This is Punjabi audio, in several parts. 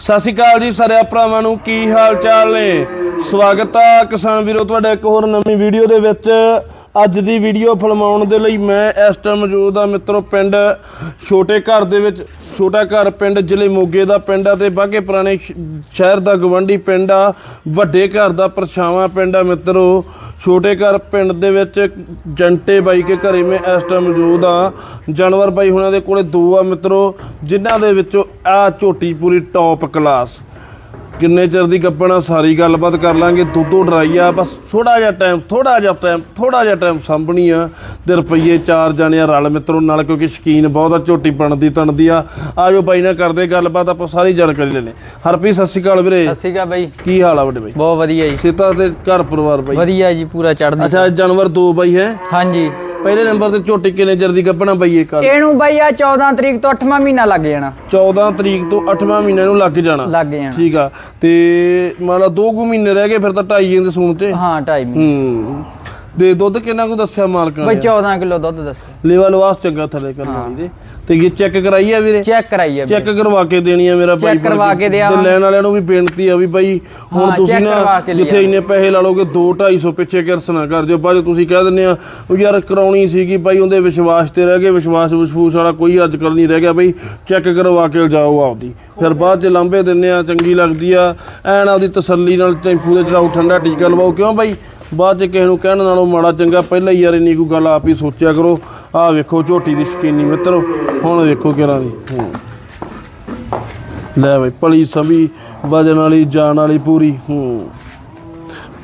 ਸਤਿ ਸ਼੍ਰੀ ਅਕਾਲ ਜੀ ਸਾਰੇ ਭਰਾਵਾਂ ਨੂੰ, ਕੀ ਹਾਲ ਚਾਲ ਨੇ? ਸਵਾਗਤ ਆ ਕਿਸਾਨ ਵੀਰੋ, ਤੁਹਾਡਾ ਇੱਕ ਹੋਰ ਨਵੀਂ ਵੀਡੀਓ ਦੇ ਵਿੱਚ। ਅੱਜ ਦੀ ਵੀਡੀਓ ਫਿਲਮਾਉਣ ਦੇ ਲਈ ਮੈਂ ਇਸ ਟਾਈਮ ਮੌਜੂਦ ਆ ਮਿੱਤਰੋ ਪਿੰਡ ਛੋਟੇ ਘਰ ਦੇ ਵਿੱਚ। ਛੋਟਾ ਘਰ ਪਿੰਡ ਜ਼ਿਲ੍ਹੇ ਮੋਗੇ ਦਾ ਪਿੰਡ ਆ ਤੇ ਬਾਗੇ ਪੁਰਾਣੇ ਸ਼ਹਿਰ ਦਾ ਗਵੰਡੀ ਪਿੰਡ ਆ। ਵੱਡੇ ਘਰ ਦਾ ਪਰਛਾਵਾਂ ਪਿੰਡ ਆ ਮਿੱਤਰੋ। ਛੋਟੇ ਘਰ ਪਿੰਡ ਦੇ ਵਿੱਚ ਜੰਟੇ ਬਾਈ ਕੇ ਘਰੇ ਮੈਂ ਇਸ ਟਾਈਮ ਮੌਜੂਦ ਆ ਜਾਨਵਰ ਬਾਈ ਹੁਣਾਂ ਦੇ ਕੋਲੇ ਦੋ ਆ ਮਿੱਤਰੋ, ਜਿਨ੍ਹਾਂ ਦੇ ਵਿੱਚੋਂ ਆ ਝੋਟੀ ਪੂਰੀ ਟੌਪ ਕਲਾਸ ਕਿੰਨੇ ਚਿਰ ਦੀ ਗੱਪਣਾ ਸਾਰੀ ਗੱਲਬਾਤ ਕਰ ਲਾਂਗੇ। ਦੁੱਧੋ ਡਰਾਈ ਆ ਬਸ ਥੋੜਾ ਜਿਹਾ ਟਾਈਮ ਥੋੜਾ ਜਿਹਾ ਟਾਈਮ ਥੋੜਾ ਜਿਹਾ ਟਾਈਮ ਸਾਂਭਣੀ ਆ। ਤੇ ਰੁਪਈਏ ਚਾਰ ਜਾਣੇ ਆ ਰਲ ਮਿੱਤਰੋ ਨਾਲ ਕਿਉਂਕਿ ਸ਼ਕੀਨ ਬਹੁਤ ਆ ਝੋਟੀ ਬਣਦੀ ਤਣਦੀ ਆ। ਆਜੋ ਬਾਈ ਨਾਲ ਕਰਦੇ ਗੱਲਬਾਤ ਆਪਾਂ ਸਾਰੀ ਜਾਣਕਾਰੀ ਲੈਣੇ ਹਰਪ੍ਰੀਤ ਸਤਿ ਸ਼੍ਰੀ ਅਕਾਲ ਵੀਰੇ। ਸਤਿ ਸ਼੍ਰੀ ਅਕਾਲ ਬਾਈ। ਕੀ ਹਾਲ ਆ ਵੱਡੇ ਬਾਈ? ਬਹੁਤ ਵਧੀਆ ਜੀ। ਸੀਤਾ ਤੇ ਘਰ ਪਰਿਵਾਰ ਬਾਈ? ਵਧੀਆ ਜੀ ਪੂਰਾ ਚੜ੍ਹਦੀ ਅੱਛਾ ਜਾਨਵਰ ਦੋ ਬਾਈ ਹੈ? ਹਾਂਜੀ। ਪਹਿਲੇ ਨੰਬਰ ਤੇ ਝੋਟੀ ਕਿੰਨੇ ਚਿਰ ਦੀ ਗੱਪਣਾ ਬਾਈ ਇਹ ਕਰ ਇਹਨੂੰ ਬਾਈ ਆ 14 ਤਰੀਕ ਤੋਂ 8ਵਾਂ ਮਹੀਨਾ ਲੱਗ ਜਾਣਾ। 14 ਤਰੀਕ ਤੋਂ 8ਵਾਂ ਮਹੀਨੇ ਨੂੰ ਲੱਗ ਜਾਣਾ। ਲੱਗ ਜਾਣਾ। ਠੀਕ ਆ। ਤੇ ਮੰਨ ਲਾ ਦੋ ਕੁ ਮਹੀਨੇ ਰਹਿ ਗਏ ਫਿਰ ਤਾਂ ਢਾਈ ਜਾਂਦੇ ਸੂਣ ਤੇ। ਹਾਂ ਢਾਈ ਮਹੀਨੇ। ਹੂੰ। ਦੇ ਦੁੱਧ ਕਿੰਨਾ ਕੁ ਦੱਸਿਆ ਮਾਲਕਾਂ ਬਾਈ ਨੇ 14 ਕਿਲੋ ਦੁੱਧ ਦੱਸੋ ਲੇਵਾ ਲਵਾਸ ਚੰਗਾ ਥੱਲੇ ਕਰਨ ਵਾਲੀ ਦੇ। ਤੇ ਇਹ ਚੈੱਕ ਕਰਾਈ ਆ ਵੀਰੇ? ਚੈੱਕ ਕਰਾਈਏ ਚੈੱਕ ਕਰਵਾ ਕੇ ਦੇਣੀ ਆ ਮੇਰਾ Check ਕਰਵਾ ਕੇ ਤੇ ਦਿਆਵਾਂ। ਲੈਣ ਵਾਲਿਆਂ ਨੂੰ ਵੀ ਬੇਨਤੀ ਆ ਵੀ ਬਾਈ ਹੁਣ ਹਾਂ, ਤੁਸੀਂ check ਨਾ ਕੇ ਜਿੱਥੇ। ਇੰਨੇ ਪੈਸੇ ਲਾ ਲੋਗੇ 2 250 ਪਿੱਛੇ ਕਿਰਸ ਨਾ ਕਰ ਦਿਓ। ਬਾਅਦ 'ਚ ਤੁਸੀਂ ਕਹਿ ਦਿੰਦੇ ਆ ਉਹ ਯਾਰ ਕਰਾਉਣੀ ਸੀਗੀ ਬਾਈ ਉਹਦੇ ਵਿਸ਼ਵਾਸ ਤੇ ਰਹਿ ਗਏ। ਵਿਸ਼ਵਾਸ ਵਿਸ਼ਵਾਸ ਵਾਲਾ ਕੋਈ ਅੱਜ ਕੱਲ ਨਹੀਂ ਰਹਿ ਗਿਆ। ਬਾਈ ਚੈੱਕ ਕਰਵਾ ਕੇ ਜਾਓ ਆਪਦੀ। ਫਿਰ ਬਾਅਦ 'ਚ ਲਾਂਬੇ ਦਿੰਨੇ ਆ ਚੰਗੀ ਲੱਗਦੀ ਆ। ਐਨ ਆਪਦੀ ਤਸੱਲੀ ਨਾਲ ਟੈਂਪੂ ਦੇ ਚੜਾਓ ਠੰਡਾ ਟੀਕਾ ਲਵਾਓ। ਕਿਉਂ ਬਾਈ? ਬਾਅਦ 'ਚ ਕਿਸੇ ਨੂੰ ਕਹਿਣ ਨਾਲੋਂ ਮਾੜਾ ਚੰਗਾ ਪਹਿਲਾਂ ਹੀ ਯਾਰ ਇੰਨੀ ਕੋਈ ਗੱਲ ਆਪ ਹੀ ਸੋਚਿਆ ਕਰੋ। ਆਹ ਵੇਖੋ ਝੋਟੀ ਦੀ ਸ਼ਕੀਨੀ ਮਿੱਤਰੋ ਹੁਣ ਵੇਖੋ ਕਿਹੜਾ ਦੀ। ਹੂੰ ਲੈ ਬਈ ਪਲੀ ਸਮੀ ਵਜਨ ਵਾਲੀ ਜਾਨ ਵਾਲੀ ਪੂਰੀ ਹੂੰ।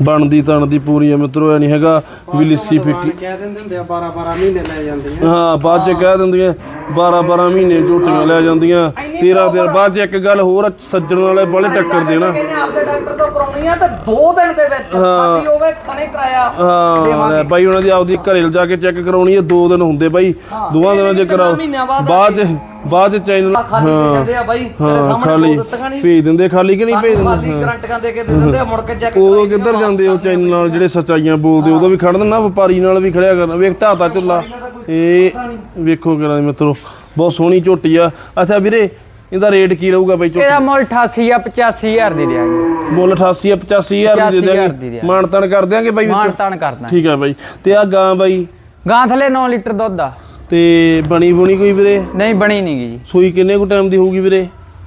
ਬਣਦੀ ਤਣਦੀ ਪੂਰੀ ਆ ਮਿੱਤਰੋ ਐ ਨਹੀਂ ਹੈਗਾ ਵੀ ਲਿੱਸੀ ਫਿੱਕੀ ਕਹਿ ਦਿੰਦੇ ਹੁੰਦੇ ਆ 12 12 ਮਹੀਨੇ ਲੈ ਜਾਂਦੇ ਆ। ਹਾਂ ਬਾਅਦ ਚ ਕਹਿ ਦਿੰਦੀਆਂ 12 12 ਮਹੀਨੇ ਝੋਟੀਆਂ ਲੈ ਜਾਂਦੀਆਂ 13 ਦਿਨ ਬਾਅਦ ਚ ਇੱਕ ਗੱਲ ਹੋਰ ਆ, ਸੱਜਣ ਵਾਲੇ ਬੜੇ ਟੱਕਰ ਦੇ ਨਾ ਕਹਿੰਦੇ ਆਪਦੇ ਡਾਕਟਰ ਤੋਂ ਕਰਾਉਣੀ ਆ ਤੇ 2 ਦਿਨ ਦੇ ਵਿੱਚ ਬਾਕੀ ਹੋਵੇ ਸਣੇ ਕਰਾਇਆ। ਹਾਂ ਲੈ ਬਾਈ ਉਹਨਾਂ ਦੀ ਆਪਦੀ ਘਰੇ ਲਿਜਾ ਕੇ ਚੈੱਕ ਕਰਾਉਣੀ ਹੈ ਦੋ ਦਿਨ ਹੁੰਦੇ ਬਾਈ ਦੋਵਾਂ ਦਿਨਾਂ ਚ ਕਰਾਓ। ਮਹੀਨਿਆਂ ਬਾਅਦ ਬਾਅਦ ਚ ਬਾਅਦ ਚ ਚੈਨਲ ਖਾਲੀ ਦੇ ਜਾਂਦੇ ਆ ਬਾਈ ਤੇਰੇ ਹਾਂ ਸਾਹਮਣੇ ਖਾਲੀ। ਬੋਲ ਦਿੱਤੀਆਂ ਨਹੀਂ। ਭੇਜ ਦਿੰਦੇ ਖਾਲੀ ਕਿ ਨਹੀਂ ਭੇਜ ਦਿੰਦੇ? ਗਰੰਟੀਆਂ ਦੇ ਕੇ ਦੇ ਦਿੰਦੇ ਆ ਮੁੜ ਕੇ ਚੈੱਕ ਉਦੋਂ ਕਿੱਧਰ ਜਾਂਦੇ ਉਹ ਚੈਨਲ ਨਾਲ ਜਿਹੜੇ ਸੱਚਾਈਆਂ ਬੋਲਦੇ ਉਦੋਂ ਵੀ ਖੜਨ ਨਾ ਵਪਾਰੀ ਨਾਲ ਵੀ ਖੜਿਆ ਕਰਨਾ ਵੇਖ ਢਾਤਾ ਝੁੱਲਾ। ਇਹ ਵੇਖੋ ਕਿਹੜਾ ਮਿੱਤਰੋ। ਬਹੁਤ ਸੋਹਣੀ ਝੋਟੀ ਆ। ਅੱਛਾ ਵੀਰੇ ਇਹਦਾ ਰੇਟ ਕੀ ਰਹੂਗਾ ਬਾਈ ਝੋਟੀ? ਇਹਦਾ ਮੁੱਲ 88 ਆ 85000 ਦੀ ਦਿਆਂਗੇ। ਮੁੱਲ 88 ਆ 85000 ਦੀ ਦੇ 85,000 ਦੀ ਦਿਆਂਗੇ। ਦਿਆਂਗੇ। ਮਾਨਤਨ ਕਰ ਦਿਆਂਗੇ ਬਾਈ ਵਿੱਚ? ਤਾਣ ਕਰਦਾ ਠੀਕ ਆ ਬਾਈ। ਤੇ ਆ ਗਾਂ ਬਾਈ? ਗਾਂ ਥਲੇ 9 ਲੀਟਰ ਦੁੱਧ ਆ। ਤੇ ਬਣੀ ਬੁਣੀ ਕੋਈ ਵੀਰੇ? ਨਹੀਂ ਬਣੀ ਨਹੀਂਗੀ ਜੀ। ਸੂਈ ਕਿੰਨੇ ਕੁ ਟਾਈਮ ਦੀ ਹੋਊਗੀ ਵੀਰੇ?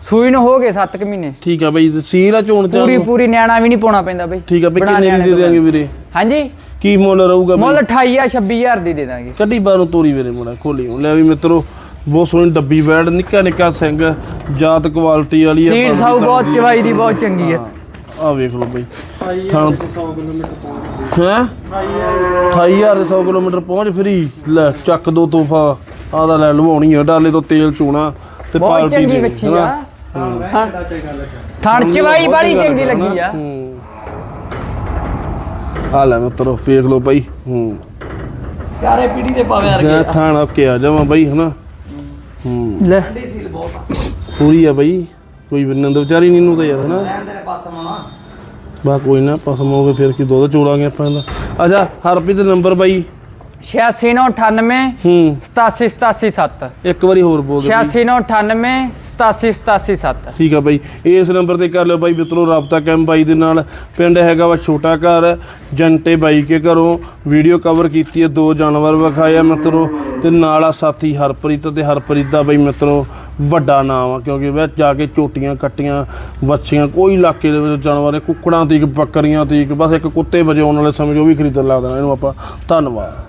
ਸੂਈ ਨੂੰ ਹੋ ਗਏ 7 ਕੁ ਮਹੀਨੇ। ਠੀਕ ਆ ਬਾਈ ਸੀਲ ਆ ਚੋਣ ਪੂਰੀ ਪੂਰੀ ਨਿਆਣਾ ਵੀ ਨਹੀਂ ਪਾਉਣਾ ਪੈਂਦਾ ਬਾਈ। ਠੀਕ ਆ ਬਾਈ ਬਣਾ ਕਿੰਨੇ ਦੀ ਦੇ ਦਿਆਂਗੇ ਵੀਰੇ? ਹਾਂਜੀ। ਕੀ ਮੁੱਲ ਰਹੂਗਾ ਬਾਈ? ਮੁੱਲ 28 ਆ 26000 ਦੀ ਦੇ ਦਾਂਗੇ ਕੱਢੀ ਬਾਹਰੋਂ ਤੋਰੀ ਵੀਰੇ ਮੁੰਡਾ ਖੋਲੀ ਹੁਣ। ਲੈ ਵੀ ਮਿੱਤਰੋ ਬਹੁਤ ਸੋਹਣੀ ਡੱਬੀ ਬੈੜ ਨਿੱਕਾ ਨਿੱਕਾ ਸਿੰਘ ਜਾਤ ਕੁਆਲਿਟੀ ਵਾਲੀ ਆ ਸੀਡ ਸਾਊ ਬਹੁਤ ਚਵਾਈ ਦੀ ਬਹੁਤ ਚੰਗੀ ਆ। ਆ ਵੇਖ ਲਓ ਬਾਈ। ਥਣ 100 ਕਿਲੋਮੀਟਰ ਪਹੁੰਚ ਹੈ? 28000 ਦੇ 100 ਕਿਲੋਮੀਟਰ ਪਹੁੰਚ ਫਰੀ। ਲੈ ਚੱਕ ਦੋ ਤੋਹਫਾ। ਆਦਾ ਲੈ ਲਵਾਉਣੀ ਆ ਡਾਲੇ ਤੋਂ ਤੇਲ ਚੂਣਾ ਤੇ ਪਾਲਟੀ ਦੇ ਹਨਾ? ਆ। ਥਣ ਚਵਾਈ ਬੜੀ ਚੰਗੀ ਲੱਗੀ ਆ। ਹੂੰ। ਆ ਲੈ ਮਿੱਤਰੋ ਵੇਖ ਲਓ ਬਾਈ। ਹੂੰ। ਚਾਰੇ ਪੀੜੀ ਦੇ ਪਾਵੇ ਯਾਰ ਜੈ ਥਾਣ ਕੇ ਆ ਜਾਵਾਂ ਬਾਈ ਹਨਾ? ਹੂੰ ਲੈ ਸੀਲ ਬਹੁਤ ਆ। ਪੂਰੀ ਆ ਬਾਈ। ਕੋਈ ਬਿੰਨੰਦ ਵਿਚਾਰੀ ਨੀਨੂੰ ਤਾਂ ਯਾਰ ਹਨਾ? ਲੈਣ ਪਾਸ ਬਾ ਕੋਈ ਨਾ ਪਸਮ ਹੋ ਫਿਰ ਕੀ ਦੁੱਧ ਚੋੜਾਂਗੇ ਆਪਾਂ ਇਹਦਾ। ਅੱਛਾ ਹਰਪ੍ਰੀਤ ਦਾ ਨੰਬਰ ਬਾਈ। 8698 ਹੂੰ। 87877 ਇੱਕ ਵਾਰੀ ਹੋਰ ਬੋਲ ਦੇ ਬਾਈ। 8698 87877 ਠੀਕ ਆ ਬਾਈ। ਇਸ ਨੰਬਰ ਤੇ ਕਰ ਲਿਓ ਬਾਈ ਮਿੱਤਰੋ, ਰਾਬਤਾ ਕੈਮ ਬਾਈ ਦੇ ਨਾਲ। ਪਿੰਡ ਹੈਗਾ ਵਾ ਛੋਟਾ ਘਰ। ਜੰਟੇ ਬਾਈ ਕੇ ਘਰੋਂ ਵੀਡੀਓ ਕਵਰ ਕੀਤੀ ਹੈ, ਦੋ ਜਾਨਵਰ ਵਿਖਾਇਆ ਆ ਮਿੱਤਰੋ। ਤੇ ਨਾਲ ਆ ਸਾਥੀ ਹਰਪ੍ਰੀਤ ਤੇ ਹਰਪ੍ਰੀਤ ਦਾ ਬਾਈ ਮਿੱਤਰੋ, ਵੱਡਾ ਨਾਮ ਆ, ਕਿਉਂਕਿ ਵਿੱਚ ਜਾ ਕੇ ਚੋਟੀਆਂ ਕੱਟੀਆਂ, ਵੱਛੀਆਂ, ਕੋਈ ਇਲਾਕੇ ਦੇ ਵਿੱਚ ਜਾਨਵਰ ਨੇ, ਕੁੱਕੜਾਂ ਤੀਕ, ਬੱਕਰੀਆਂ ਤੀਕ, ਬਸ ਇੱਕ ਕੁੱਤੇ ਵਜੇ ਆਉਣ ਵਾਲੇ ਸਮੇਂ ਉਹ ਵੀ ਖਰੀਦਣ ਲੱਗਦਾ ਇਹਨੂੰ ਆਪਾਂ ਧੰਨਵਾਦ।